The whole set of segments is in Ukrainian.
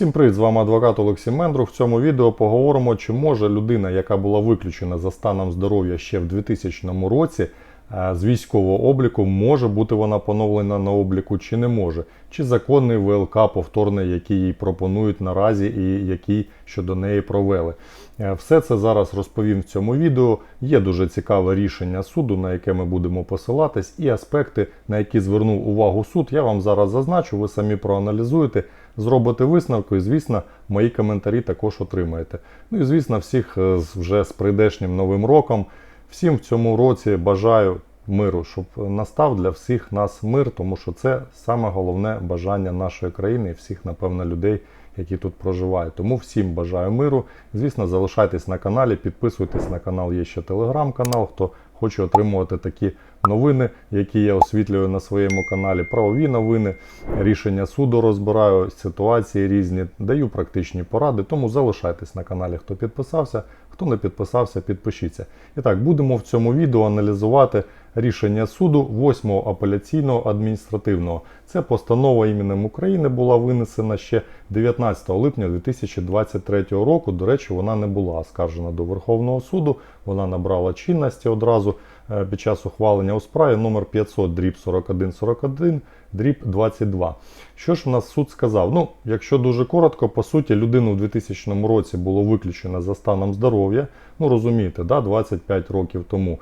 Всім привіт, з вами адвокат Олексій Мендрух. В цьому відео поговоримо, чи може людина, яка була виключена за станом здоров'я ще в 2000 році е, з військового обліку, може бути вона поновлена на обліку чи не може, чи законний ВЛК повторний, який їй пропонують наразі і який щодо неї провели. Е, Все це зараз розповім в цьому відео. Є дуже цікаве рішення суду, на яке ми будемо посилатись, і аспекти, на які звернув увагу суд, я вам зараз зазначу, ви самі проаналізуєте, зробите висновку, і, звісно, мої коментарі також отримаєте. Ну і звісно, всіх е, вже з прийдешнім новим роком. Всім в цьому році бажаю миру, щоб настав для всіх нас мир, тому що це саме головне бажання нашої країни і всіх, напевно, людей, які тут проживають. Тому всім бажаю миру. Звісно, залишайтесь на каналі, підписуйтесь на канал. Є ще телеграм-канал. Хто хоче отримувати такі новини, які я освітлюю на своєму каналі. Правові новини, рішення суду розбираю, ситуації різні, даю практичні поради. Тому залишайтесь на каналі, хто підписався. Хто не підписався, підпишіться. І так, будемо в цьому відео аналізувати рішення суду 8-го апеляційного адміністративного. Це постанова іменем України була винесена ще 19 липня 2023 року. До речі, вона не була оскаржена до Верховного суду. Вона набрала чинності одразу під час ухвалення у справі номер 500 дріб 4141 дріб 22. Що ж у нас суд сказав? Ну, якщо дуже коротко, по суті, людину в 2000 році було виключено за станом здоров'я. Ну, розумієте, да, 25 років тому.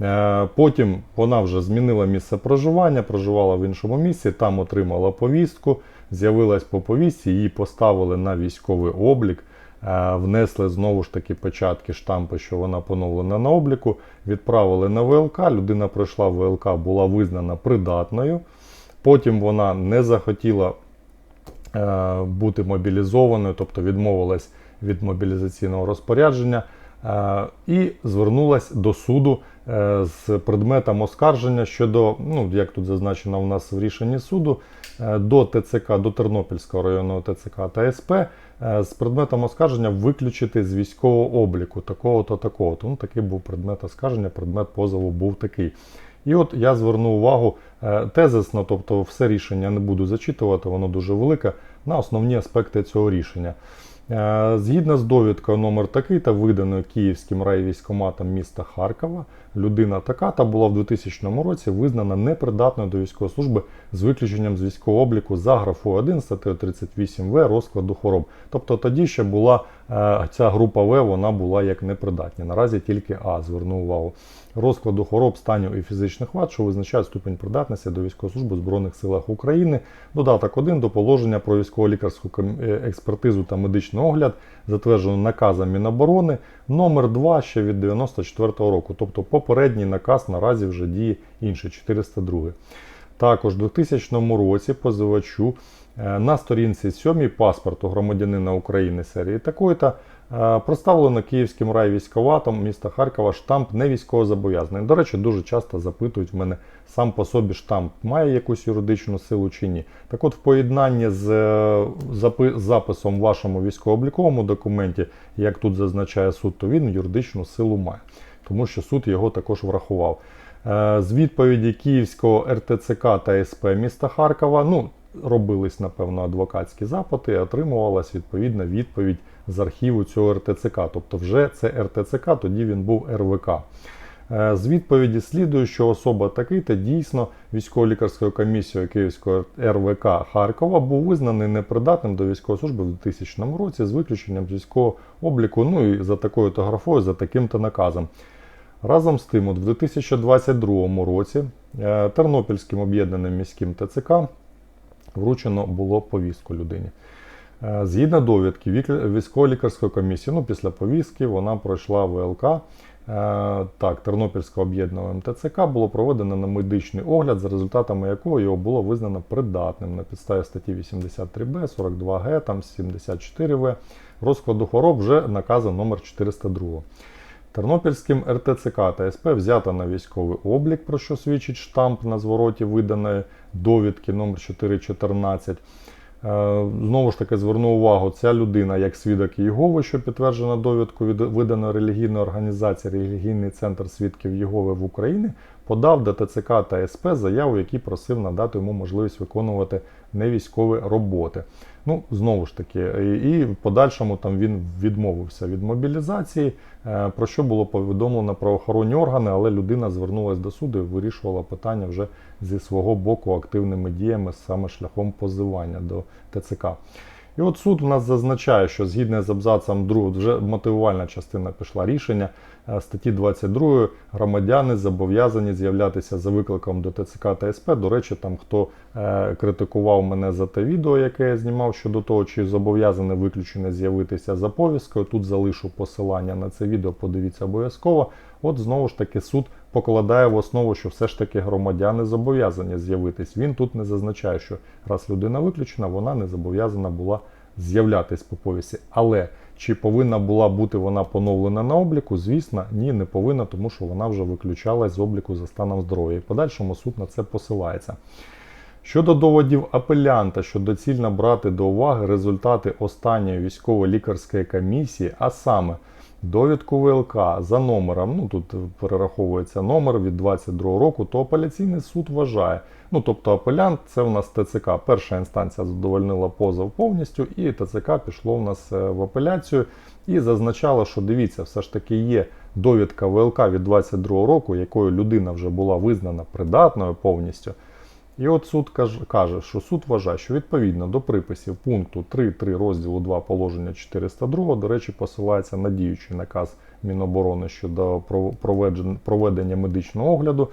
Е, Потім вона вже змінила місце проживання, проживала в іншому місці, там отримала повістку, з'явилась по повістці, її поставили на військовий облік. Е, Внесли знову ж таки печатки, штампи, що вона поновлена на обліку, відправили на ВЛК. Людина пройшла ВЛК, була визнана придатною. Потім вона не захотіла е, бути мобілізованою, тобто відмовилась від мобілізаційного розпорядження е, і звернулась до суду з предметом оскарження щодо, ну як тут зазначено у нас в рішенні суду, до ТЦК, до Тернопільського районного ТЦК та СП з предметом оскарження виключити з військового обліку такого-то, такого-то. Ну, такий був предмет оскарження, предмет позову був такий. І от я зверну увагу е, тезисно, тобто все рішення не буду зачитувати, воно дуже велике, на основні аспекти цього рішення. Е, Згідно з довідкою номер такий та виданою Київським райвійськоматом міста Харкова, людина така та була в 2000 році визнана непридатною до військової служби з виключенням з військового обліку за графою 1 статтею 38В розкладу хвороб. Тобто тоді ще була е, ця група В, вона була як непридатна. Наразі тільки А, зверну увагу. Розкладу хвороб, станів і фізичних вад, що визначають ступень придатності до військової служби в Збройних силах України. Додаток 1 до положення про військово-лікарську е, експертизу та медичний огляд, затверджено наказом Міноборони, номер 2 ще від 94 року. Тобто попередній наказ наразі вже діє інший, 402. Також у 2000 році позивачу е, на сторінці 7 паспорту громадянина України серії такої-то е, проставлено Київським райвійськоватом міста Харкова штамп не військовозобов'язаний. До речі, дуже часто запитують в мене сам по собі штамп має якусь юридичну силу чи ні. Так от, в поєднанні з е, записом в вашому військово-обліковому документі, як тут зазначає суд, то він юридичну силу має, тому що суд його також врахував. Е, З відповіді Київського РТЦК та СП міста Харкова, ну, робились, напевно, адвокатські запити, отримувалась відповідна відповідь з архіву цього РТЦК. Тобто вже це РТЦК, тоді він був РВК. Е, З відповіді слідує, що особа такий-то дійсно військово-лікарською комісією Київського РВК Харкова був визнаний непридатним до військової служби в 2000 році з виключенням з військового обліку, ну і за такою то графою, за таким-то наказом. Разом з тим, от в 2022 році е, Тернопільським об'єднаним міським ТЦК вручено було повістку людині. Е, Згідно довідки військово-лікарської комісії, ну після повістки вона пройшла ВЛК. Е, Так, Тернопільського об'єднаного ТЦК було проведено на медичний огляд, за результатами якого його було визнано придатним на підставі статті 83Б, 42Г, там 74В розкладу хвороб вже наказом номер 402. Тернопільським РТЦК та СП взято на військовий облік, про що свідчить штамп на звороті виданої довідки номер 414. Е, Знову ж таки зверну увагу, ця людина, як свідок Єгови, що підтверджена довідку від виданої релігійної організації Релігійний центр свідків Єгови в Україні, подав до ТЦК та СП заяву, який просив надати йому можливість виконувати невійськові роботи. Ну, знову ж таки, і в подальшому там він відмовився від мобілізації, е, про що було повідомлено правоохоронні органи, але людина звернулася до суду і вирішувала питання вже зі свого боку активними діями саме шляхом позивання до ТЦК. І от суд у нас зазначає, що згідно з абзацом 2, вже мотивувальна частина пішла рішення е, статті 22 громадяни зобов'язані з'являтися за викликом до ТЦК та СП. До речі, там хто е, критикував мене за те відео, яке я знімав щодо того, чи зобов'язане виключене з'явитися за повісткою. Тут залишу посилання на це відео, подивіться обов'язково. От знову ж таки суд покладає в основу, що все ж таки громадяни зобов'язані з'явитись. Він тут не зазначає, що раз людина виключена, вона не зобов'язана була з'являтись по повісті. Але чи повинна була бути вона поновлена на обліку? Звісно, ні, не повинна, тому що вона вже виключалась з обліку за станом здоров'я. І в подальшому суд на це посилається. Щодо доводів апелянта, що доцільно брати до уваги результати останньої військово-лікарської комісії, а саме довідку ВЛК за номером, ну тут перераховується номер від 22 року, то апеляційний суд вважає. Ну тобто апелянт це у нас ТЦК. Перша інстанція задовольнила позов повністю, і ТЦК пішло у нас е, в апеляцію і зазначало, що дивіться, все ж таки є довідка ВЛК від 22 року, якою людина вже була визнана придатною повністю. І от суд каже, що суд вважає, що відповідно до приписів пункту 3.3 розділу 2 положення 402, до речі, посилається на діючий наказ Міноборони щодо проведення медичного огляду.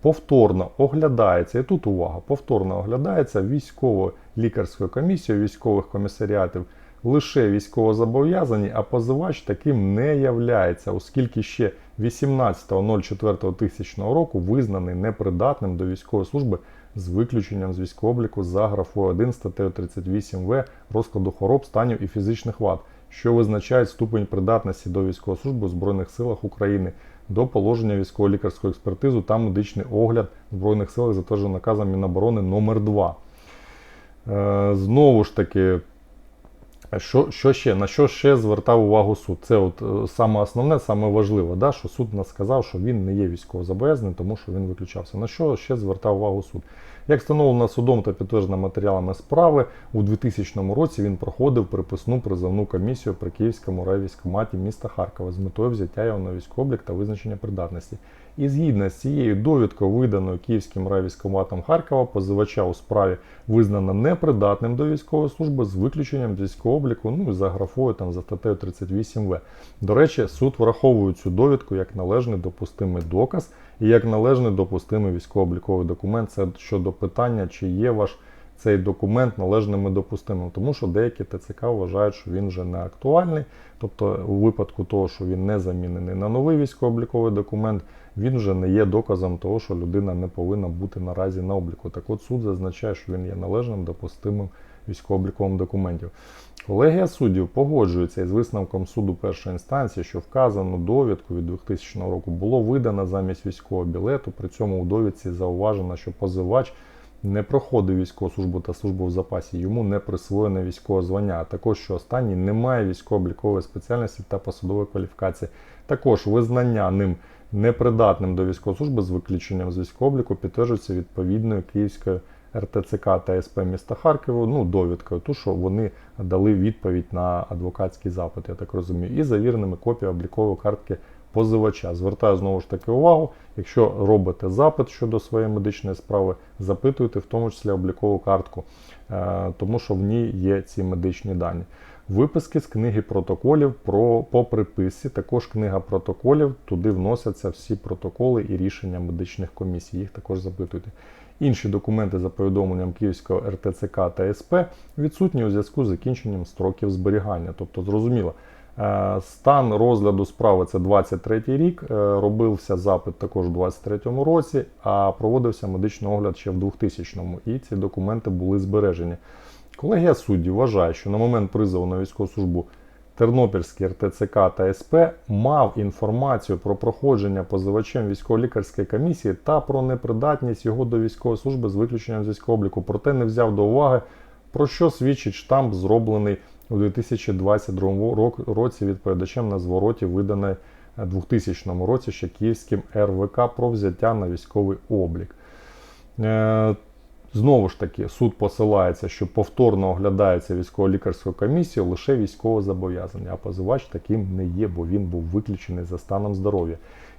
Повторно оглядається, і тут увага, повторно оглядається військово-лікарською комісією військових комісаріатів лише військовозобов'язані, а позивач таким не являється, оскільки ще 18.04.2000 року визнаний непридатним до військової служби з виключенням з військового обліку за графою 1 статтею 38В розкладу хвороб, станів і фізичних вад, що визначають ступень придатності до військової служби у Збройних силах України до положення військово-лікарської експертизу та медичний огляд в Збройних силах, затверджений наказом Міноборони номер 2 е, Знову ж таки. Що що ще, На що ще звертав увагу суд? Це от е, саме основне, саме важливе, да, що суд нас сказав, що він не є військовозобов'язаним, тому що він виключався. На що ще звертав увагу суд? Як встановлено судом та підтверджено матеріалами справи, у 2000 році він проходив приписну призовну комісію при Київському райвійськоматі міста Харкова з метою взяття його на військовий облік та визначення придатності. І згідно з цією довідкою, виданою Київським райвійськоматом Харкова, позивача у справі визнано непридатним до військової служби з виключенням з військового обліку, ну і за графою там за статтею 38В. До речі, суд враховує цю довідку як належний допустимий доказ і як належний допустимий військово-обліковий документ. Це щодо питання, чи є ваш цей документ належним і допустимим, тому що деякі ТЦК вважають, що він вже не актуальний. Тобто, у випадку того, що він не замінений на новий військово-обліковий документ, він вже не є доказом того, що людина не повинна бути наразі на обліку. Так от суд зазначає, що він є належним допустимим військово-обліковим документів. Колегія суддів погоджується із висновком суду першої інстанції, що вказану довідку від 2000 року було видано замість військового білету. При цьому у довідці зауважено, що позивач не проходив військову службу та службу в запасі, йому не присвоєне військове звання, а також що останній не має військово-облікової спеціальності та посадової кваліфікації. Також визнання ним непридатним до військової служби з виключенням з військового обліку підтверджується відповідною Київською РТЦК та СП міста Харкова, ну, довідкою, ту, що вони дали відповідь на адвокатський запит, я так розумію, і завіреними копіями облікової картки позивача. Звертаю знову ж таки увагу, якщо робите запит щодо своєї медичної справи, запитуйте в тому числі облікову картку, е, тому що в ній є ці медичні дані. Виписки з книги протоколів про по приписці, також книга протоколів, туди вносяться всі протоколи і рішення медичних комісій. Їх також запитуйте. Інші документи за повідомленням Київського РТЦК та СП відсутні у зв'язку з закінченням строків зберігання. Тобто, зрозуміло, е, стан розгляду справи це 23 рік. Е, робився запит також у 23 році, а проводився медичний огляд ще в 2000-му. І ці документи були збережені. Колегія суддів вважає, що на момент призову на військову службу Тернопільський РТЦК та СП мав інформацію про проходження позивачем військово-лікарської комісії та про непридатність його до військової служби з виключенням військового обліку, проте не взяв до уваги, про що свідчить штамп, зроблений у 2022 році відповідачем на звороті виданої 2000 році ще Київським РВК про взяття на військовий облік. Знову ж таки, суд посилається, що повторно оглядається військово-лікарською комісією лише військовозобов'язаний, а позивач таким не є, бо він був виключений за станом здоров'я.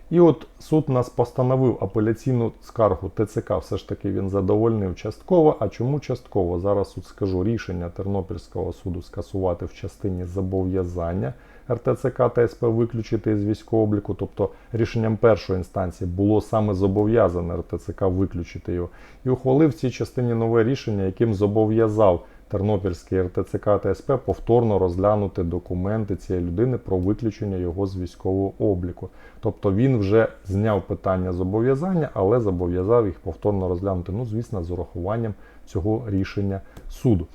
І от суд нас постановив апеляційну скаргу ТЦК, все ж таки він задовольнив частково. А чому частково? Зараз тут скажу рішення Тернопільського суду скасувати в частині зобов'язання РТЦК та СП виключити з військового обліку. Тобто рішенням першої інстанції було саме зобов'язане РТЦК виключити його. І ухвалив в цій частині нове рішення, яким зобов'язав Тернопільський РТЦК та СП повторно розглянути документи цієї людини про виключення його з військового обліку. Тобто він вже зняв питання зобов'язання, але зобов'язав їх повторно розглянути. Ну, звісно, з урахуванням цього рішення суду.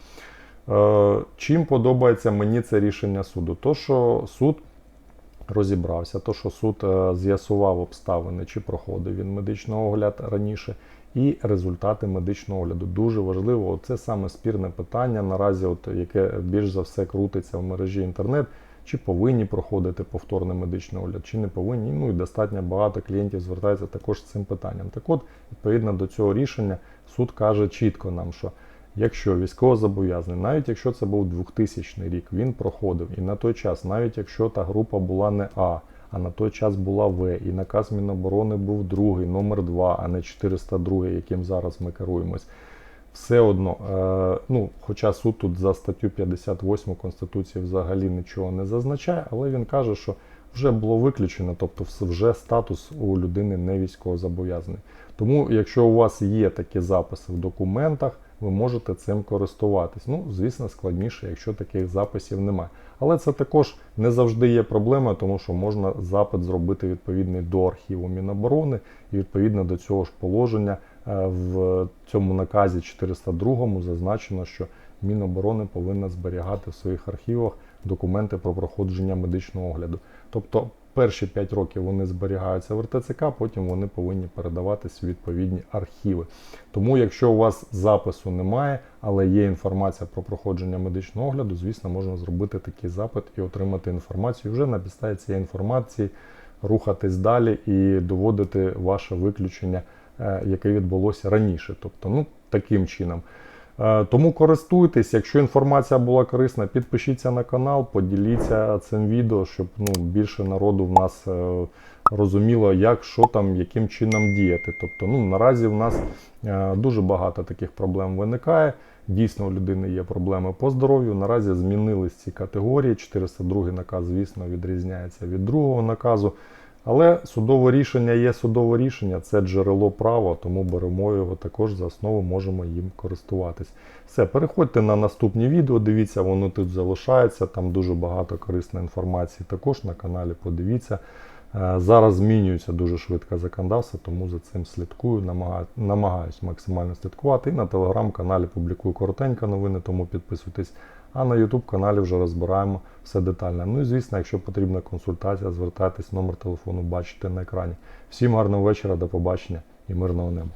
Е, чим подобається мені це рішення суду? То, що суд розібрався, то, що суд е, з'ясував обставини, чи проходив він медичний огляд раніше, і результати медичного огляду. Дуже важливо, це саме спірне питання наразі, от, яке більш за все крутиться в мережі інтернет. Чи повинні проходити повторний медичний огляд, чи не повинні. Ну і достатньо багато клієнтів звертається також з цим питанням. Так от, відповідно до цього рішення, суд каже чітко нам, що якщо військовозобов'язаний, навіть якщо це був 2000 рік, він проходив, і на той час, навіть якщо та група була не А, а на той час була В, і наказ Міноборони був другий, номер 2, а не 402, яким зараз ми керуємось. Все одно, е, ну, хоча суд тут за статтю 58 Конституції взагалі нічого не зазначає, але він каже, що вже було виключено, тобто вже статус у людини не військовозобов'язаний. Тому, якщо у вас є такі записи в документах, ви можете цим користуватись. Ну, звісно, складніше, якщо таких записів немає. Але це також не завжди є проблемою, тому що можна запит зробити відповідний до архіву Міноборони, і відповідно до цього ж положення е, в цьому наказі 402 зазначено, що Міноборони повинна зберігати в своїх архівах документи про проходження медичного огляду. Тобто перші 5 років вони зберігаються в РТЦК, потім вони повинні передаватись відповідні архіви. Тому, якщо у вас запису немає, але є інформація про проходження медичного огляду, звісно, можна зробити такий запит і отримати інформацію. Вже на підставі цієї інформації рухатись далі і доводити ваше виключення, е, яке відбулося раніше. Тобто, ну таким чином. Е, Тому користуйтесь, якщо інформація була корисна, підпишіться на канал, поділіться цим відео, щоб ну, більше народу в нас е, розуміло, як, що там, яким чином діяти. Тобто, ну, наразі в нас е, дуже багато таких проблем виникає. Дійсно, у людини є проблеми по здоров'ю. Наразі змінились ці категорії. 402 наказ, звісно, відрізняється від другого наказу. Але судове рішення є судове рішення, це джерело права, тому беремо його також за основу, можемо їм користуватись. Все, переходьте на наступні відео, дивіться, воно тут залишається, там дуже багато корисної інформації також на каналі. Подивіться. Е, Зараз змінюється дуже швидко законодавство, тому за цим слідкую, намагаю- намагаюсь максимально слідкувати. І на телеграм-каналі публікую коротенько новини, тому підписуйтесь. А на YouTube каналі вже розбираємо все детально. Ну і звісно, якщо потрібна консультація, звертайтесь, номер телефону бачите на екрані. Всім гарного вечора, до побачення і мирного неба.